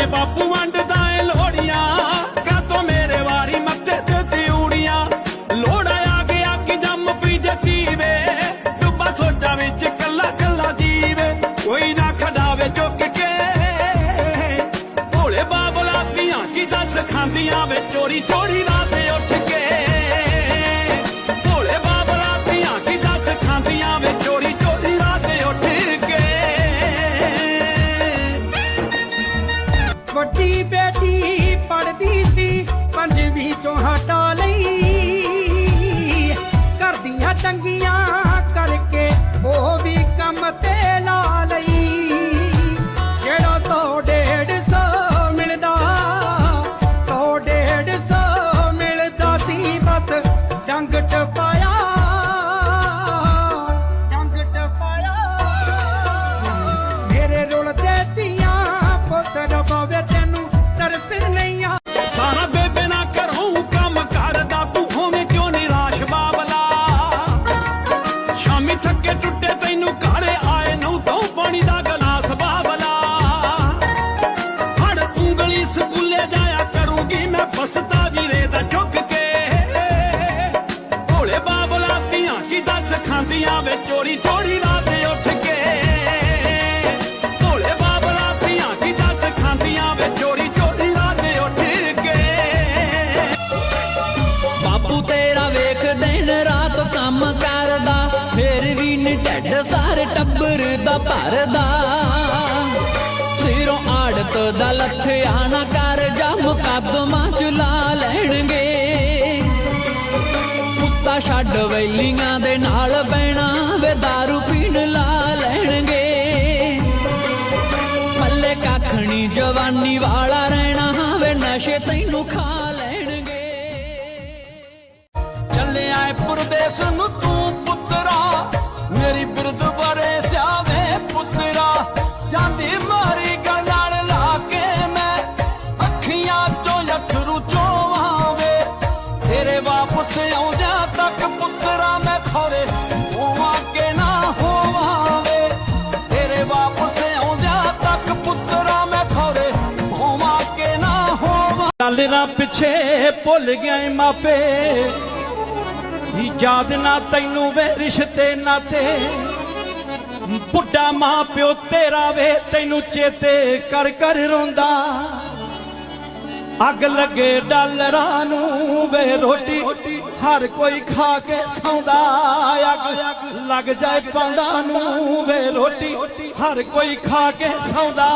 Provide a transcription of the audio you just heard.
ਜਿਵੇਂ ਬਾਪੂ ਵੰਡਦਾ ਏ ਲੋੜੀਆਂ ਕਾਤੋਂ ਮੇਰੇ ਵਾਰੀ ਮੱਥੇ ਤੇ ਤਿਉੜੀਆਂ। ਲੋੜਾ ਆ ਗਿਆ ਕਿ ਜੰਮ ਪੀ ਜਤੀਵੇ ਡੁੱਬਾ ਸੋਚਾਂ ਵਿੱਚ ਕੱਲਾ ਕੱਲਾ ਜੀਵੇ। ਕੋਈ ਨਾ ਖੜਾਵੇ ਚੁੱਕ ਕੇ, ਭੋਲੇ ਬਾਬਲਾ ਦੀਆਂ ਕੀ ਦੱਸ ਖਾਂਦੀਆਂ ਵੇ, ਚੋਰੀ ਚੋਰੀ ਰਾਤ ਉੱਠ ਕੇ। ਦੀਆਂ ਦੱਸ ਵੇ ਚੋਰੀ ਚੋਰੀ ਰਾਤ ਉੱਠ ਕੇ। ਭੋਲੇ ਬਾਬਲਾ ਦੀਆਂ ਕੀ ਦੱਸ ਖਾਂਦੀਆਂ ਵੇ ਚੋਰੀ ਚੋਰੀ ਰਾਤ ਉੱਠ ਕੇ। ਬਾਪੂ ਤੇਰਾ ਵੇਖ ਦਿਨ ਰਾਤ ਕੰਮ ਕਰਦਾ, ਫੇਰ ਵੀ ਨੀ ਢੱਡ ਸਾਰੇ ਟੱਬਰ ਦਾ ਭਰਦਾ। ਸਿਰੋਂ ਆੜਤ ਦਾ ਲੱਥਿਆ ਨਾ ਕਰ ਜਾ ਮੁਕੱਦਮਾ ਚੁਲਾ ਛੱਡ ਦੇ ਨਾਲ ਬਹਿਣਾ ਵੇ दारू ਪੀਣ ਲਾ ਲੈਣਗੇ। ਪੱਲੇ ਕੱਖਣੀ ਜਵਾਨੀ ਵਾਲਾ ਰਹਿਣਾ ਵੇ ਨਸ਼ੇ ਤੈਨੂੰ ਖਾ ਲੈਣਗੇ। ਚੱਲੇ ਆਏ ਪਰਦੇਸ ਨੂੰ ਆਉਂਦਿਆਂ ਪੁੱਤਰਾ ਮੈਂ ਖੋਰੇ ਹੋਵਾਂ ਕਿ ਨਾ ਹੋਵਾਵੇ। ਤੇਰੇ ਵਾਪਸ ਆਉਂਦਿਆਂ ਤੱਕ ਪੁੱਤਰਾ ਮੈਂ ਖੋਰੇ ਹੋਵਾਂ ਕਿ ਨਾ ਹੋਵਾਂ ਗੱਲ ਨਾ ਪਿੱਛੇ ਭੁੱਲ ਗਿਆ ਮਾਪੇ। ਯਾਦ ਨਾ ਤੈਨੂੰ ਵੇ ਰਿਸ਼ਤੇ ਨਾਤੇ। ਬੁੱਢਾ ਮਾਂ ਪਿਓ ਤੇਰਾ ਵੇ, ਤੈਨੂੰ ਚੇਤੇ ਕਰ ਕਰ ਰੋਂਦਾ। ਅੱਗ ਲੱਗੇ ਡਾਲਰਾਂ ਨੂੰ ਵੇ ਰੋਟੀ। ਹਰ ਕੋਈ ਖਾ ਕੇ ਸੌਂਦਾ, ਅੱਗ ਲੱਗ ਜਾਏ ਪਾਉਂਦਾ ਨੂੰ ਵੇ ਰੋਟੀ। ਹਰ ਕੋਈ ਖਾ ਕੇ ਸੌਂਦਾ।